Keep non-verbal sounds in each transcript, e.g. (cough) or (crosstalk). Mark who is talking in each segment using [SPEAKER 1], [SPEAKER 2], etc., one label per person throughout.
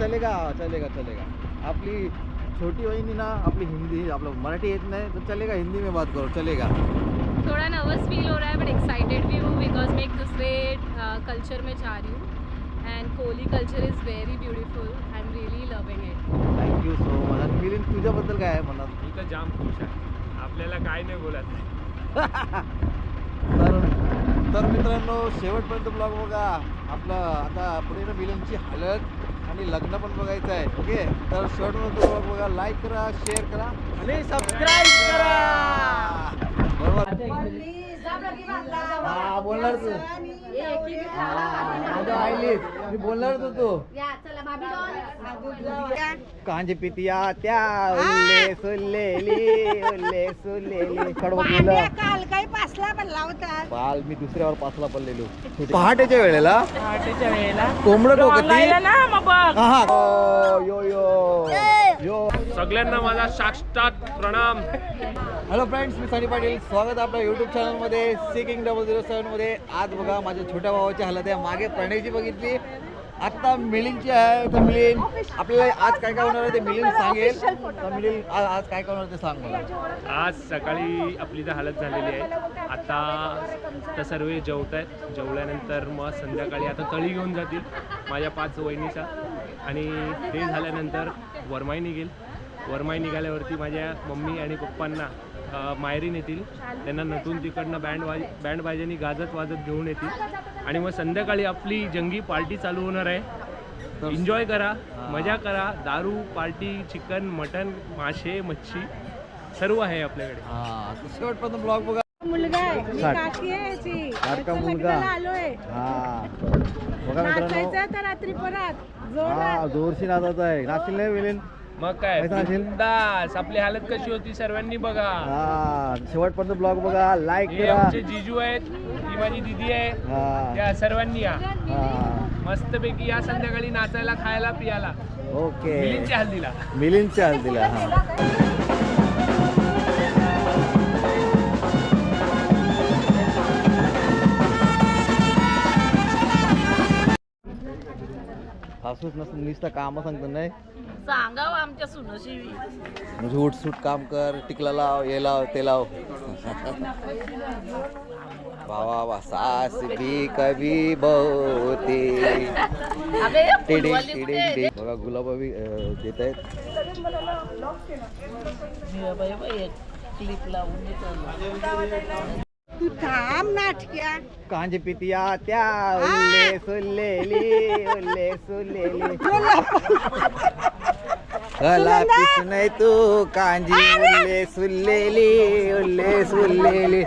[SPEAKER 1] चलेगा चलेगा चलेगा. चलेगा आपली छोटी वहिनी ना आपली हिंदी आपलं मराठी येत नाही तर चलेगा हिंदी में बात करो चलेगा.
[SPEAKER 2] थोड़ा नर्वस फील हो रहा है बट एक्साइटेड भी हूँ बिकॉज मैं एक दूसरे कल्चर में जा रही हूँ. And Koli culture is very beautiful I am really loving it
[SPEAKER 1] thank you so much आणि मिलिंद तुझ्याबद्दल काय आहे मनात?
[SPEAKER 3] मी तर जाम खुश आहे. आपल्याला काय नाही बोलत. (laughs)
[SPEAKER 1] तर तर मित्रांनो शेवटपर्यंत ब्लॉग बघा. आपलं आता पुढे ना मिलिंदची हळद आणि लग्न पण बघायचं आहे ओके? तर शेवटपर्यंत ब्लॉग बघा लाईक करा शेअर करा आणि सबस्क्राईब करा! बरोबर? हा बोलणार तू. मी बोलणार तू तू. कांज पितिया त्या उल्ले सुल्लेली उल्ले सुल्लेली. कडवं केलं
[SPEAKER 4] पडला होता
[SPEAKER 1] मी दुसऱ्यावर पाचला पडलेलो. (laughs) पहाटेच्या वेळेला?
[SPEAKER 4] पहाटेच्या वेळेला.
[SPEAKER 1] कोंबडं
[SPEAKER 4] ना मग
[SPEAKER 1] हा यो यो. यो.
[SPEAKER 3] सगळ्यांना माझा साक्षात प्रणाम.
[SPEAKER 1] हॅलो फ्रेंड्स मी सनी पाटील. स्वागत आहे आपल्या युट्यूब चॅनलमध्ये सिकिंग डबल झिरो सेवनमध्ये आज बघा माझ्या छोट्या भावाची हालत आहे. मागे प्रणयची बघितली. आत्ता मिलिंदची आहे तर मिलिंद आपल्याला आज काय काय होणार आहे ते मिलिंद सांगेल. तर मिलिंद आज आज काय काय होणार ते सांग मला.
[SPEAKER 3] आज सकाळी आपली तर हालत झालेली आहे. आता तर सर्व जेवत आहेत जेवल्यानंतर मग संध्याकाळी आता तळी घेऊन जातील माझ्या पाच वहिनीचा. आणि ते झाल्यानंतर वरमाई निघेल. वरमाई निघाल्यावरती माझ्या मम्मी आणि पप्पांना अ, माहेरी नेतील त्यांना नटून तिकडनं बँड वाज बँड बाजानी गाजत वाजत घेऊन येतील. आणि मग संध्याकाळी आपली जंगी पार्टी चालू होणार आहे. एन्जॉय करा मजा करा. दारू पार्टी चिकन मटन मासे मच्छी सर्व आहे आपल्याकडे.
[SPEAKER 1] हा शेवटपर्यंत ब्लॉग बघा.
[SPEAKER 4] मुलगा आहे. काकी
[SPEAKER 1] मुलगा.
[SPEAKER 4] आलोय.
[SPEAKER 1] हा. बघा मित्रांनो.
[SPEAKER 4] नाचायचं तर रात्री परत. जोरात.
[SPEAKER 1] जोरशी नाचायचा आहे नाचतील नाही
[SPEAKER 3] मग काय? बिंदास आपली हालत कशी होती सर्वांनी बघा.
[SPEAKER 1] हा शेवटपर्यंत ब्लॉग बघा लाईक
[SPEAKER 3] हे
[SPEAKER 1] करा.
[SPEAKER 3] आमचे जिजू आहेत ही माझी दिदी आहे.
[SPEAKER 1] हा.
[SPEAKER 3] त्या सर्वांनी या.
[SPEAKER 1] हा.
[SPEAKER 3] मस्तपैकी या संध्याकाळी नाचायला खायला पियाला.
[SPEAKER 1] ओके
[SPEAKER 3] मिलींच्या हल्दीला
[SPEAKER 1] मिलिंदच्या हल्दीला हा. हसूच नसतं नुसतं काम सांगतो नाही.
[SPEAKER 4] सांगावं आमच्या सुनशी.
[SPEAKER 1] म्हणजे उठसूट काम कर टिकला लाव हे लाव ते लाव. वा वा वा सास भी कभी बहुती. टिडिंग टिडिंग टिडिंग. बघा गुलाब बी देत आहेत.
[SPEAKER 4] तू थांब नाटक्या
[SPEAKER 1] कांज पितिया त्या उल्ले सुल्लेली उल्ले सुल्लेली। (laughs) हला पिस नाही तू कांजी उल्ले सुल्लेली उल्ले सुल्लेली।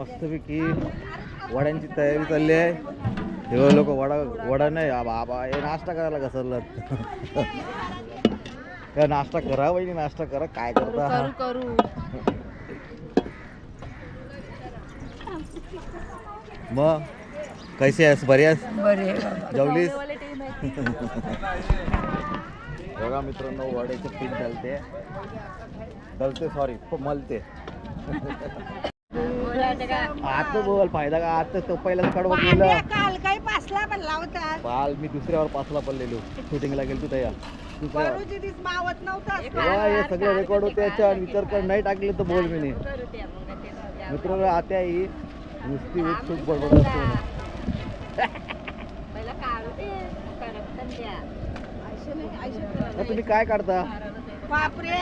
[SPEAKER 1] मस्तपैकी वड्यांची तयारी चालली आहे. हे लोक वडा वडा नाही बाबा हे नाश्ता करायला घसरलं काय नाश्ता करा पाहिजे नाश्ता करा काय करता?
[SPEAKER 2] करू
[SPEAKER 1] मग कैसे आहेस? बरी आहेस?
[SPEAKER 4] बरे
[SPEAKER 1] जेवलीस? बघा मित्रांनो वड्याचे पीठ घालते घालते सॉरी मलते. आता बोल फायदा का? आता तो पहिला कडवं गेलं
[SPEAKER 4] काल काही पासला पडला होता?
[SPEAKER 1] पाल मी दुसऱ्यावर पाचला पडलेलो. शूटिंगला गेलो तया.
[SPEAKER 4] मावत नव्हता.
[SPEAKER 1] हे सगळं रेकॉर्ड होते याच्यावर विचार कर नाही टाकले तर बोल मी नाही. मित्र आता ही नुसती वेट खूप बडबड असते. तुम्ही काय काढता? पापड्या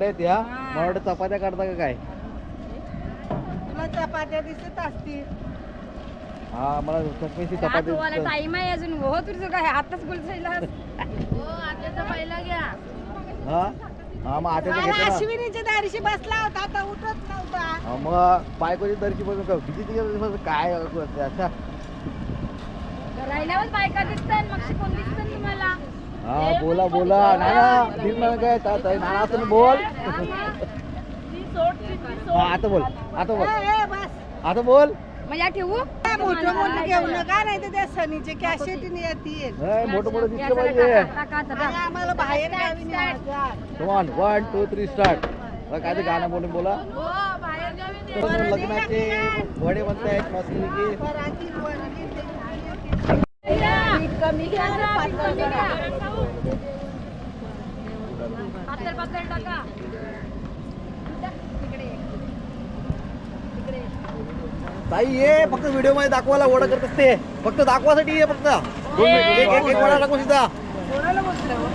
[SPEAKER 1] आहेत या मला वाटतं चपात्या काढता का काय?
[SPEAKER 4] चपात्या दिसत असतील.
[SPEAKER 1] हा मला चटणीची चपाती दिसतं.
[SPEAKER 2] टाइम आहे अजून. हो तुझं काय आताच बोलतो (laughs)
[SPEAKER 1] हा हा? मग आता
[SPEAKER 4] मला
[SPEAKER 1] घेतो ना.
[SPEAKER 4] अश्विनीच्या दारीशी बसला होता आता उठत नव्हता.
[SPEAKER 1] हा, मग बायकोची दरची बघून का किती दिवस काय करते अच्छा
[SPEAKER 2] राहिल्यावर बायका दिसतात मग दिसतात तुम्हाला.
[SPEAKER 1] हा बोला बोला. नाना तीन काय? नाना असं बोल. हा आता बोल. आता बोल.
[SPEAKER 4] ए, ए, बस.
[SPEAKER 1] आता बोल.
[SPEAKER 2] मग या ठेवू?
[SPEAKER 4] काय मोठं मोठं घेऊ नका नाही तर त्या सनीचे कॅसेट येतील
[SPEAKER 1] नाही, मोठं मोठं दिसलं पाहिजे.
[SPEAKER 4] आणि आम्हाला बाहेर गावी न्यायचं आहे.
[SPEAKER 1] कमान वन टू थ्री स्टार्ट काय ते गाणं बोलून बोला. तर लग्नाचे वडे मस्त की
[SPEAKER 4] वरती,
[SPEAKER 2] कमी घ्या पातळ घ्या. पातळ पातळ टाका.
[SPEAKER 1] ताई ये फक्त व्हिडिओमध्ये दाखवायला वडा करत असते. फक्त दाखवासाठी ये फक्त. दोन मिनिट, एक एक- एक वडा सुद्धा.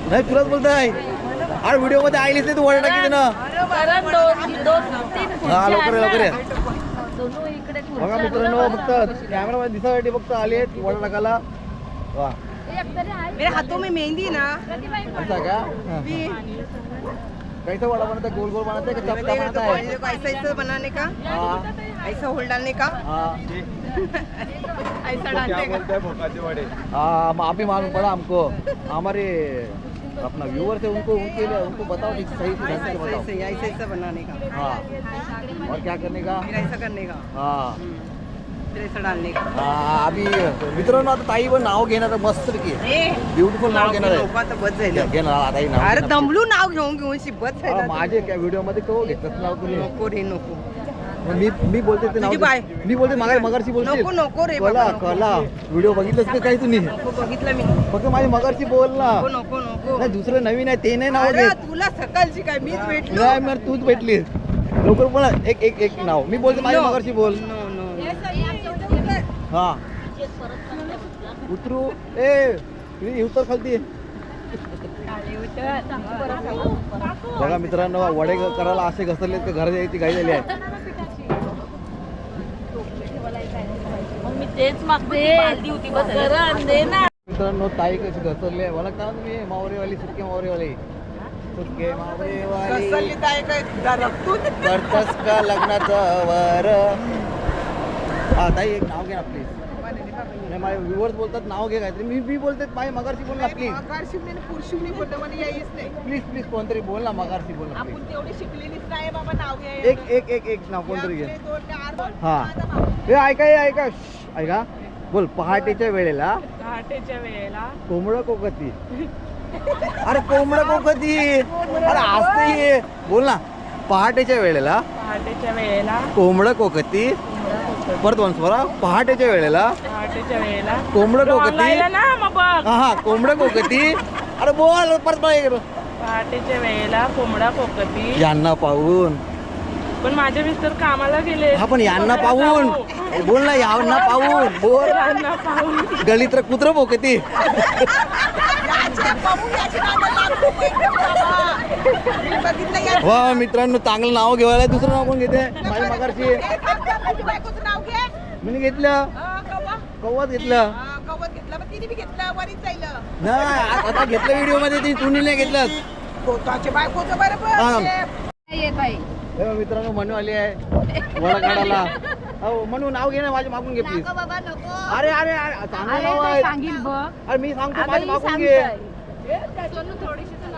[SPEAKER 1] नाही तुलाच बोलताय. अरे व्हिडिओमध्ये आईलीच नाही तू वडा टाकी ना हा लवकर ये, लवकर ये. बघा मित्रांनो फक्त कॅमेरा मध्ये दिसासाठी फक्त आले वडा टाकायला. वा.
[SPEAKER 4] मेरे हाथों में मेहंदी ना.
[SPEAKER 1] ऐसा का. कैसा वडा बनता है गोल गोल बनाता है कि चपटा बनाता है?
[SPEAKER 4] देखो ऐसा ऐसा बनाने का
[SPEAKER 1] हाँ।
[SPEAKER 4] ऐसा होल डालने का।
[SPEAKER 1] हाँ।
[SPEAKER 4] ऐसा डालने का।
[SPEAKER 1] हाँ आप ही मालूम पड़ा हमको। हमारे अपना व्यूअर्स है उनको उनके लिए उनको बताओ ठीक सही से ढंग से
[SPEAKER 4] ऐसा
[SPEAKER 1] बताओ।
[SPEAKER 4] ऐसा ऐसा ऐसा बनाने का।
[SPEAKER 1] हाँ। और क्या करने का?
[SPEAKER 4] ऐसा करने का।
[SPEAKER 1] हाँ। हा, आम्ही मित्रांनो आता ताई पण नाव घेणार आहे मस्त की ब्युटिफुल नाव घेणार आहे.
[SPEAKER 4] लोक आता बस
[SPEAKER 1] घे-
[SPEAKER 4] झालं
[SPEAKER 1] घेणार आता नाव
[SPEAKER 4] अरे
[SPEAKER 1] घेणार.
[SPEAKER 4] दमलू नाव घेऊन घेऊन शिबत
[SPEAKER 1] हा,
[SPEAKER 4] झालं.
[SPEAKER 1] माझे काय व्हिडिओमध्ये तो घेतलंच नाव तुम्ही?
[SPEAKER 4] नको रे नको.
[SPEAKER 1] मग मी मी बोलते ते नाव
[SPEAKER 4] तुझी बाय.
[SPEAKER 1] मी बोलते मगा मगरची बोलते
[SPEAKER 4] नको नको रे
[SPEAKER 1] कला
[SPEAKER 4] बाबा नको.
[SPEAKER 1] कला. व्हिडिओ बघितलंच का काही तुम्ही?
[SPEAKER 4] नको बघितलं मी.
[SPEAKER 1] फक्त माझी मगरची बोल ना.
[SPEAKER 4] नको नको नको.
[SPEAKER 1] नाही दुसरं नवीन आहे ते नाही नाव
[SPEAKER 4] अरे
[SPEAKER 1] घेत.
[SPEAKER 4] तुला सकाळची काय मीच भेटलो?
[SPEAKER 1] नाही मग तूच भेटली लवकर बोला एक एक एक नाव. मी बोलते माझी
[SPEAKER 4] No.
[SPEAKER 1] मगरची बोल.
[SPEAKER 4] नो.
[SPEAKER 1] हा. उतरू. ए उतर खालती. बघा मित्रांनो वडे करायला असे घसरले की घरात यायची घाई झाली आहे.
[SPEAKER 2] तेच मागते.
[SPEAKER 1] मित्रांनो ताई कशी घसरली आहे? मला का तुम्ही? मावरेवाली सुटके मावरेवाली. सुटके मावरेवाली.
[SPEAKER 4] कसली काय काय रक्तून
[SPEAKER 1] करतस का लग्नाचं वर? हा ताई एक नाव घे ना प्लीज नाही माझे व्ह्युअर्स बोलतात नाव घे काहीतरी. मी मी बोलते माझी मगारशी बोल ना प्लीज
[SPEAKER 4] यायच नाही.
[SPEAKER 1] प्लीज प्लीज कोणतरी बोल ना मगारशी बोल ना
[SPEAKER 4] आपण
[SPEAKER 1] प्लीज
[SPEAKER 4] तेवढी शिकलेलीच नाही बाबा नाव घ्या
[SPEAKER 1] एक एक एक एक नाव कोणतरी घे. हा. हे ऐका हे ऐका. ऐका. बोल पहाटेच्या वेळेला
[SPEAKER 4] पहाटेच्या वेळेला.
[SPEAKER 1] कोंबडं कोकती. अरे कोंबडं कोकती. अरे असं ये. बोल ना. पहाटेच्या वेळेला
[SPEAKER 4] पहाटेच्या वेळेला.
[SPEAKER 1] कोंबडं कोकती. परत वन्स बरा पहाटेच्या वेळेला.
[SPEAKER 4] पहाटेच्या वेळेला.
[SPEAKER 1] कोंबडं कोकती.
[SPEAKER 4] ना मग बघ.
[SPEAKER 1] हा हा कोंबडं कोकती. अरे बोल परत एक
[SPEAKER 4] पहाटेच्या वेळेला कोंबडा कोकती.
[SPEAKER 1] यांना पाहून.
[SPEAKER 4] पण माझे मिस्टर कामाला गेले.
[SPEAKER 1] हा पण यांना पाहून. बोल ना यांना पाहून. बोल.
[SPEAKER 4] त्यांना पाहून.
[SPEAKER 1] गलित्र कुत्र पोकती वा मित्रांनो चांगलं नाव घेवायला दुसरं नाव कोण घेते? माझी मगारची मी घेतलं. कव्वाच घेतलं. नाही आता घेतलं व्हिडिओमध्ये ती तुम्ही नाही घेतलं मित्रांनो मनू आली आहे. वडा काढायला हो मनू नाव घे ना माझ्या मागून घे प्लीज
[SPEAKER 2] बाबा नको.
[SPEAKER 1] अरे अरे चांगलं
[SPEAKER 2] अरे
[SPEAKER 1] नाव आहे. मी सांगतो माझ्या
[SPEAKER 2] ही
[SPEAKER 1] मागून घे.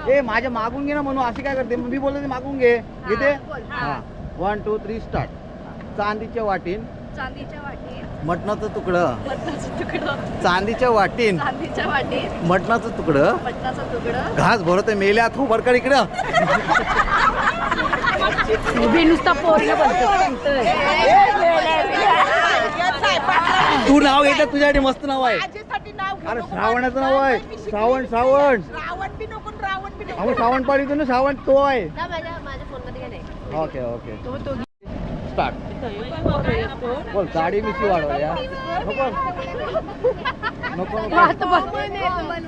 [SPEAKER 1] ए माझ्या मागून घे ना म्हणून अशी काय करते मी बोलतो ते मागून घे घेते. हा वन टू थ्री स्टार्ट चांदीच्या वाटीन
[SPEAKER 2] चांदीच्या वाटीत
[SPEAKER 1] मटणाचं तुकडं
[SPEAKER 2] मटणाचं तुकडं
[SPEAKER 1] चांदीच्या वाटीन
[SPEAKER 2] चांदीच्या वाटीत
[SPEAKER 1] मटणाचं तुकडं
[SPEAKER 2] मटणाचं तुकडं
[SPEAKER 1] घास भरत मेल्या तू बरकड इकडं
[SPEAKER 2] उभी नुसता पोरग
[SPEAKER 1] तू नाव घेतलं तुझ्यासाठी मस्त नाव आहे अरे श्रावणाचं नाव आहे. श्रावण श्रावण.
[SPEAKER 4] रावण बी नको रावण बी नको.
[SPEAKER 1] आपण श्रावण पाळीतो ना श्रावण तो आहे.
[SPEAKER 2] माझ्या माझ्या फोनमध्ये नाही.
[SPEAKER 1] Okay okay. स्टार्ट बोल गाडी मिशी वाढवा या. नको. नको नको.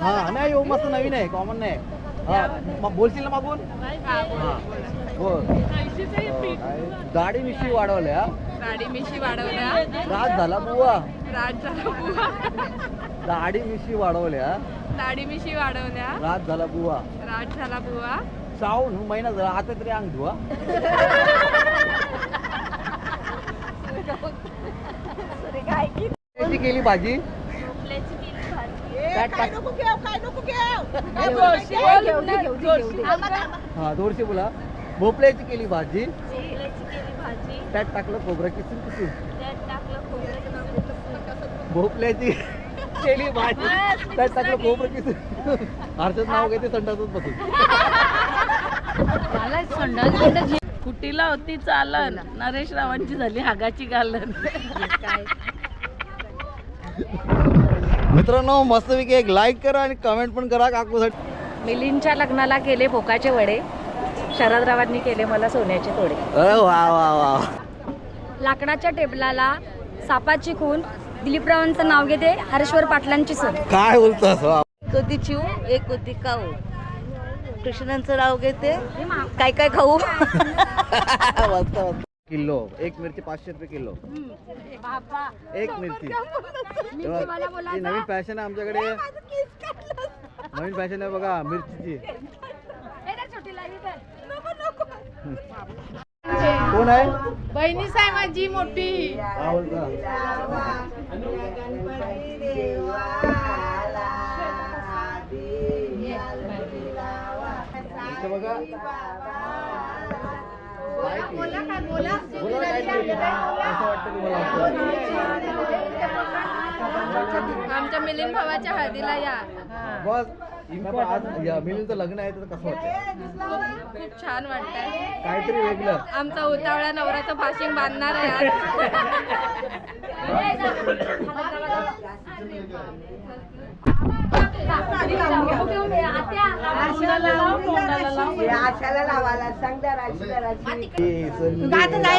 [SPEAKER 1] हा नाही हो मस्त नवीन आहे कॉमन नाही. हा, मग बोलशील ना मागून? हा बोल. दाढी मिशी वाढवल्या.
[SPEAKER 2] गाडी मिशी वाढवल्या.
[SPEAKER 1] रात झाला बुवा.
[SPEAKER 2] राज झाला बुवा.
[SPEAKER 1] दाढी मिशी वाढवल्या.
[SPEAKER 2] दाढी मिशी वाढवल्या.
[SPEAKER 1] रात झाला बुवा.
[SPEAKER 2] राज झाला बुवा.
[SPEAKER 1] श्रावण महिना झाला आता तरी अंग धुवा. केली भाजी? काय टाक- हा दोनशे बोला. भोपळ्याची केली भाजी? त्यात टाकलं खोबरं किसून किसून. भोपळ्याची केली भाजी. त्यात टाकलं खोबरं किसून हर्षद नाव घेते संडासच बसून.
[SPEAKER 4] कुटीला होती चालन. नरेश रावांची झाली हागाची गालन
[SPEAKER 1] मित्रांनो मस्तपैकी एक लाईक करा आणि कमेंट पण करा काकूसाठी.
[SPEAKER 5] मिलींच्या लग्नाला केले भोकाचे वडे. शरदरावांनी केले मला सोन्याचे तोडे.
[SPEAKER 1] वा वा वा.
[SPEAKER 5] लाकडाच्या टेबलाला सापाची खून दिलीपरावांचं नाव घेते हरेश्वर पाटलांची सून.
[SPEAKER 1] काय बोलतोस वा
[SPEAKER 4] होती चिव एक होती काऊ. कृष्णांचं नाव घेते. काय काय खाऊ?
[SPEAKER 1] किलो एक मिरची पाचशे रुपये किलो. एक मिरची. ही नवीन फॅशन आहे आमच्याकडे. नवीन फॅशन आहे बघा मिरचीची. कोण आहे?
[SPEAKER 2] बहिणी साहेब माझी मोठी.
[SPEAKER 1] बोलता इथे बघा. बोला काहीतरी. कसं वाटतं तुम्हाला. आमचं?
[SPEAKER 2] आमच्या मिलिंद भावाच्या हळदीला या.
[SPEAKER 1] बस. आज या मिलिंदचं लग्न आहे तर कसं वाटतं
[SPEAKER 2] खूप छान वाटतंय.
[SPEAKER 1] काहीतरी वेगळं.
[SPEAKER 2] आमचा उतावळा नवऱ्याचं भाषण बांधणार आहे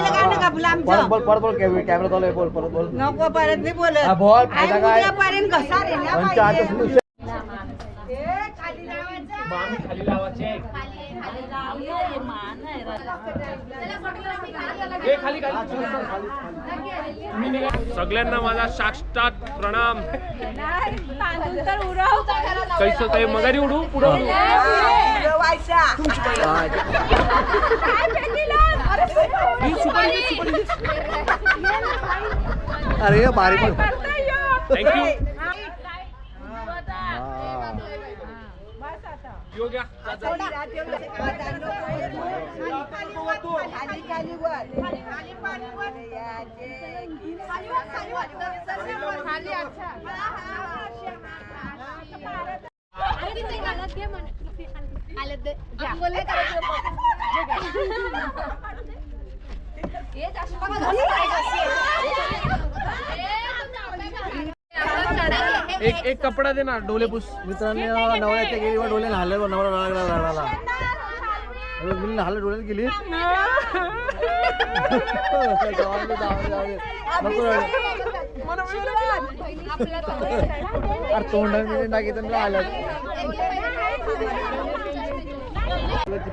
[SPEAKER 1] बोल बोल कॅमेरा चालू आहे बोल परत बोल.
[SPEAKER 4] नको परत नाही
[SPEAKER 1] हा, बोल?
[SPEAKER 4] उद्यापर्यंत घसा रे ना
[SPEAKER 1] पंच आता
[SPEAKER 4] पाहिजे.
[SPEAKER 1] सुरू
[SPEAKER 3] खाली लावायचे सगळ्यांना माझा साक्षात प्रणाम. कैसं काही मगारी उडू? पुढं.
[SPEAKER 1] अरे बारी पण
[SPEAKER 3] थँक्यू
[SPEAKER 1] हा.
[SPEAKER 3] योग्य
[SPEAKER 4] खाली (laughs) खाली वर.
[SPEAKER 3] एक एक कपडा दे ना डोले पुस.
[SPEAKER 1] मित्रांनो नवऱ्याच्या गेली वर डोळे हाले नवरा लागला मुली हाले डोळ्यात गेली. अरे तोंडात मी टाकी तर आलं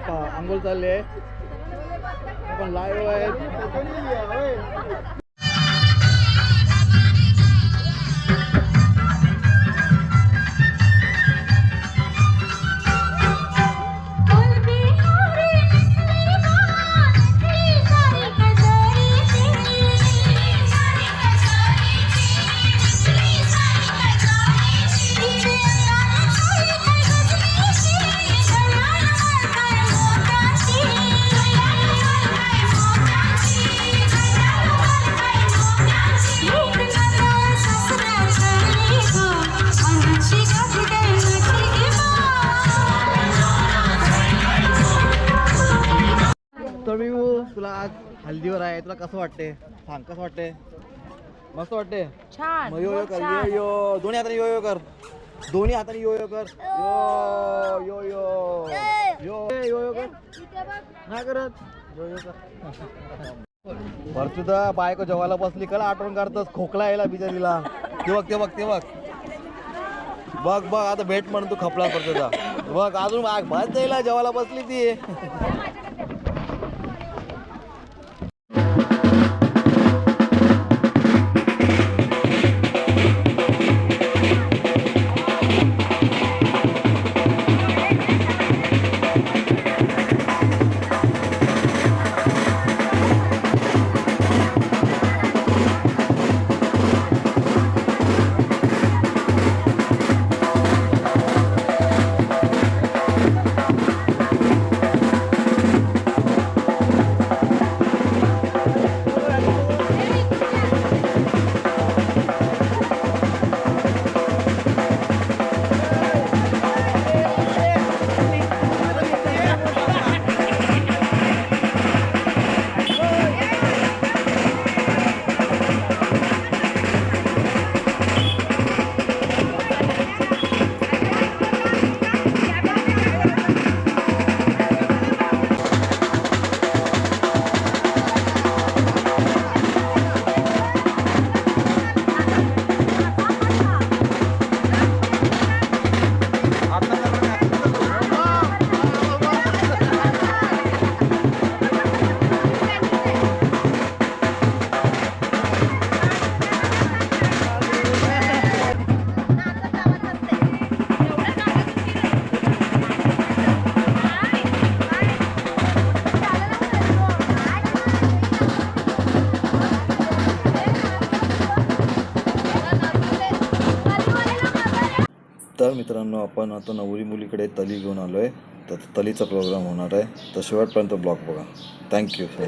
[SPEAKER 1] आंघोळ चालली आपण लाईव्ह आहे. तुला आज हल्दीवर आहे तुला कसं वाटते? सांग कसं वाटते? मस्त वाटते?
[SPEAKER 5] छान
[SPEAKER 1] मग यो यो कर यो यो. दोन्ही हाताने यो यो कर. दोन्ही हाताने यो यो कर. यो यो यो. यो यो यो कर. नाही करत. यो यो कर. बरं तुझा बायको जेवायला बसली कला आठवण काढतस खोकला यायला बिचारीला. ते बघ ते बघ ते बघ. बघ बघ आता भेट म्हणून तू खपला तुझा मग अजून भात जायला जेवायला बसली ती. मित्रांनो आपण आता नवरी मुलीकडे तली घेऊन आलो आहे तर तलीचा प्रोग्राम होणार आहे. तर शेवटपर्यंत ब्लॉग बघा. थँक्यू
[SPEAKER 6] शादी